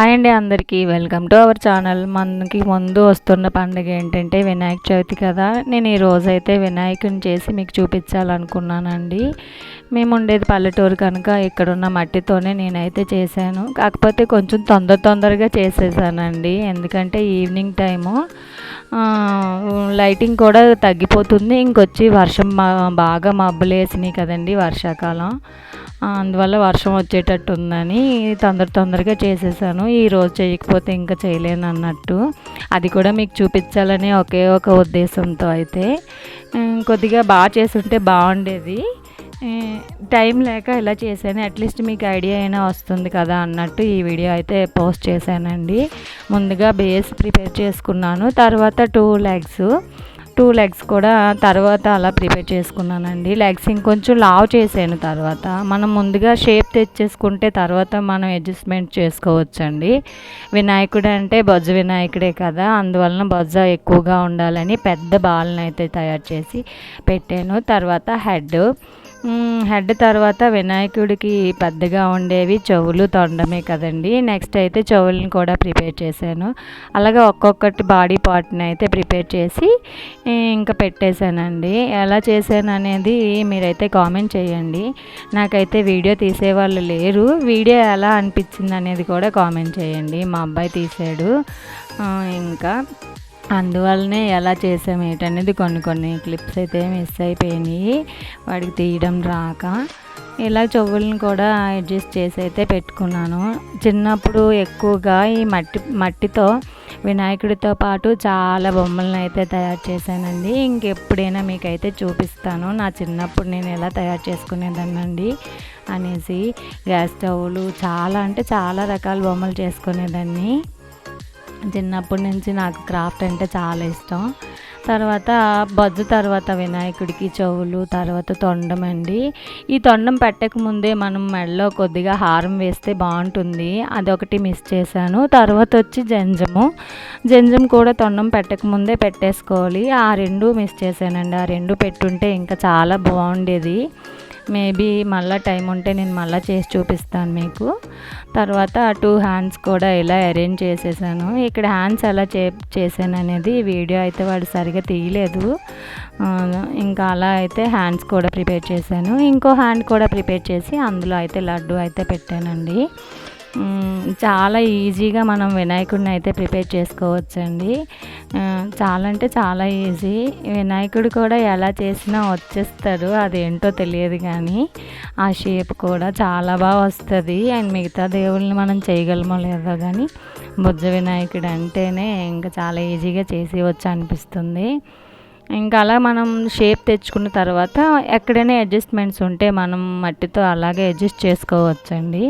Hi అండి అందరికీ. Welcome to our channel. మనకి ముందు వస్తున్న పండుగ ఏంటంటే వినాయక చవితి కదా. నేను ఈ రోజైతే వినాయకుని చేసి మీకు చూపించాలనుకున్నానండి. మేము ఉండేది పల్లెటూరు కనుక ఇక్కడున్న మట్టితోనే నేనైతే చేశాను. కాకపోతే కొంచెం తొందర తొందరగా చేసేసానండి. ఎందుకంటే ఈవినింగ్ టైము. లైటింగ్ కూడా తగ్గిపోతుంది. ఇంకొచ్చి వర్షం బాగా మబ్బులు వేసినాయి కదండి వర్షాకాలం. అందువల్ల వర్షం వచ్చేటట్టు ఉందని తొందర తొందరగా చేసేసాను. ఈరోజు చేయకపోతే ఇంకా చేయలేను అన్నట్టు. అది కూడా మీకు చూపించాలని ఒకే ఒక ఉద్దేశంతో అయితే. కొద్దిగా బాగా చేస్తుంటే బాగుండేది. టైం లేక ఇలా చేశాను. అట్లీస్ట్ మీకు ఐడియా అయినా వస్తుంది కదా అన్నట్టు ఈ వీడియో అయితే పోస్ట్ చేశానండి. ముందుగా బేస్ ప్రిపేర్ చేసుకున్నాను. తర్వాత టూ లెగ్స్. టూ లెగ్స్ కూడా తర్వాత అలా ప్రిపేర్ చేసుకున్నానండి. లెగ్స్ ఇంకొంచెం లావ్ చేసాను తర్వాత. మనం ముందుగా షేప్ తెచ్చేసుకుంటే తర్వాత మనం అడ్జస్ట్మెంట్ చేసుకోవచ్చండి. వినాయకుడు అంటే బొజ్జ వినాయకుడే కదా అందువలన బొజ్జ ఎక్కువగా ఉండాలని పెద్ద బాల్ని అయితే తయారు చేసి పెట్టాను. తర్వాత హెడ్ హెడ్ తర్వాత వినాయకుడికి పెద్దగా ఉండేవి చెవులు తొండమే కదండి. నెక్స్ట్ అయితే చెవులను కూడా ప్రిపేర్ చేశాను. అలాగే ఒక్కొక్కటి బాడీ పార్ట్ని అయితే ప్రిపేర్ చేసి ఇంకా పెట్టేశానండి. ఎలా చేశాను అనేది మీరైతే కామెంట్ చేయండి. నాకైతే వీడియో తీసేవాళ్ళు లేరు. వీడియో ఎలా అనిపించింది అనేది కూడా కామెంట్ చేయండి. మా అబ్బాయి తీసాడు ఇంకా అందువల్లనే ఎలా చేసాము ఏంటనేది కొన్ని కొన్ని క్లిప్స్ అయితే మిస్ అయిపోయినాయి. వాడికి తీయడం రాక ఇలా చెవులను కూడా అడ్జస్ట్ చేసి అయితే పెట్టుకున్నాను. చిన్నప్పుడు ఎక్కువగా ఈ మట్టి మట్టితో వినాయకుడితో పాటు చాలా బొమ్మలను అయితే తయారు చేశానండి. ఇంకెప్పుడైనా మీకైతే చూపిస్తాను. నా చిన్నప్పుడు నేను ఎలా తయారు చేసుకునేదాన్నండి అనేసి గ్యాస్ స్టవ్లు చాలా అంటే చాలా రకాల బొమ్మలు చేసుకునేదాన్ని. చిన్నప్పటి నుంచి నాకు క్రాఫ్ట్ అంటే చాలా ఇష్టం. తర్వాత బొజ్జు తర్వాత వినాయకుడికి చెవులు తర్వాత తొండం అండి. ఈ తొండం పెట్టక ముందే మనం మెడలో కొద్దిగా హారం వేస్తే బాగుంటుంది. అదొకటి మిస్ చేశాను. తర్వాత వచ్చి జంజము. జంజం కూడా తొండం పెట్టక ముందే పెట్టేసుకోవాలి. ఆ రెండు మిస్ చేశానండి. ఆ రెండు పెట్టుంటే ఇంకా చాలా బాగుండేది. మేబీ మళ్ళీ టైం ఉంటే నేను మళ్ళీ చేసి చూపిస్తాను మీకు. తర్వాత టూ హ్యాండ్స్ కూడా ఇలా అరేంజ్ చేసేసాను. ఇక్కడ హ్యాండ్స్ ఎలా చే చేశాను అనేది వీడియో అయితే వాడు సరిగా తీయలేదు. ఇంకా అలా అయితే హ్యాండ్స్ కూడా ప్రిపేర్ చేశాను. ఇంకో హ్యాండ్ కూడా ప్రిపేర్ చేసి అందులో అయితే లడ్డు అయితే పెట్టానండి. చాలా ఈజీగా మనం వినాయకుడిని అయితే ప్రిపేర్ చేసుకోవచ్చండి. చాలా అంటే చాలా ఈజీ. వినాయకుడు కూడా ఎలా చేసినా వచ్చేస్తాడు అదేంటో తెలియదు కానీ ఆ షేప్ కూడా చాలా బాగా వస్తుంది. అండ్ మిగతా దేవుళ్ళని మనం చేయగలమో లేదో కానీ బుజ్జ వినాయకుడు అంటేనే ఇంకా చాలా ఈజీగా చేసి వచ్చి అనిపిస్తుంది. ఇంకా అలా మనం షేప్ తెచ్చుకున్న తర్వాత ఎక్కడైనా అడ్జస్ట్మెంట్స్ ఉంటే మనం మట్టితో అలాగే అడ్జస్ట్ చేసుకోవచ్చండి.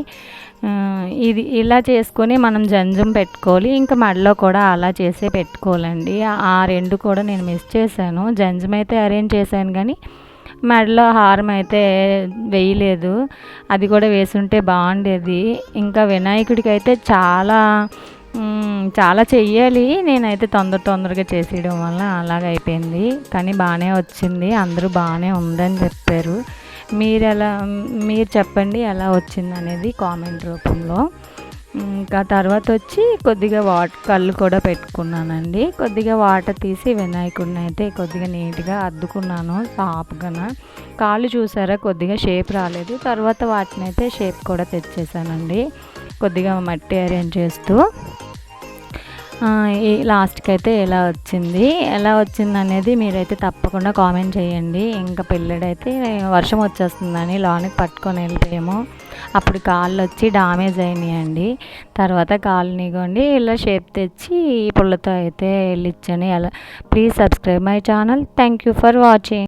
ఇది ఇలా చేసుకొని మనం జంజం పెట్టుకోవాలి. ఇంకా మడిలో కూడా అలా చేసే పెట్టుకోవాలండి. ఆ రెండు కూడా నేను మిస్ చేశాను. జంజం అయితే అరేంజ్ చేశాను కానీ మెడలో హారం అయితే వేయలేదు. అది కూడా వేసుంటే బాగుండేది. ఇంకా వినాయకుడికి అయితే చాలా చాలా చెయ్యాలి. నేనైతే తొందర తొందరగా చేసేయడం వల్ల అలాగ అయిపోయింది. కానీ బాగానే వచ్చింది. అందరూ బాగానే ఉందని చెప్పారు. మీరు ఎలా మీరు చెప్పండి ఎలా వచ్చింది అనేది కామెంట్ రూపంలో. ఇంకా తర్వాత వచ్చి కొద్దిగా వాటర్ కళ్ళు కూడా పెట్టుకున్నానండి. కొద్దిగా వాటర్ తీసి వినాయకుడిని అయితే కొద్దిగా నీట్గా అద్దుకున్నాను సాపుగా కాళ్ళు చూసారా? కొద్దిగా షేప్ రాలేదు. తర్వాత వాటిని అయితే షేప్ కూడా తెచ్చేసానండి. కొద్దిగా మట్టి అరేంజ్ చేస్తూ. లాస్ట్కి అయితే ఎలా వచ్చింది? ఎలా వచ్చింది అనేది మీరైతే తప్పకుండా కామెంట్ చేయండి. ఇంకా పిల్లడైతే వర్షం వచ్చేస్తుందని లోనికి పట్టుకొని వెళ్ళిపోయాము. అప్పుడు కాళ్ళు వచ్చి డామేజ్ అయినాయండి తర్వాత కాళ్ళు నీగోండి ఇలా షేప్ తెచ్చి పుల్లతో అయితే వెళ్ళిచ్చని. ఎలా please subscribe my channel. Thank you for watching.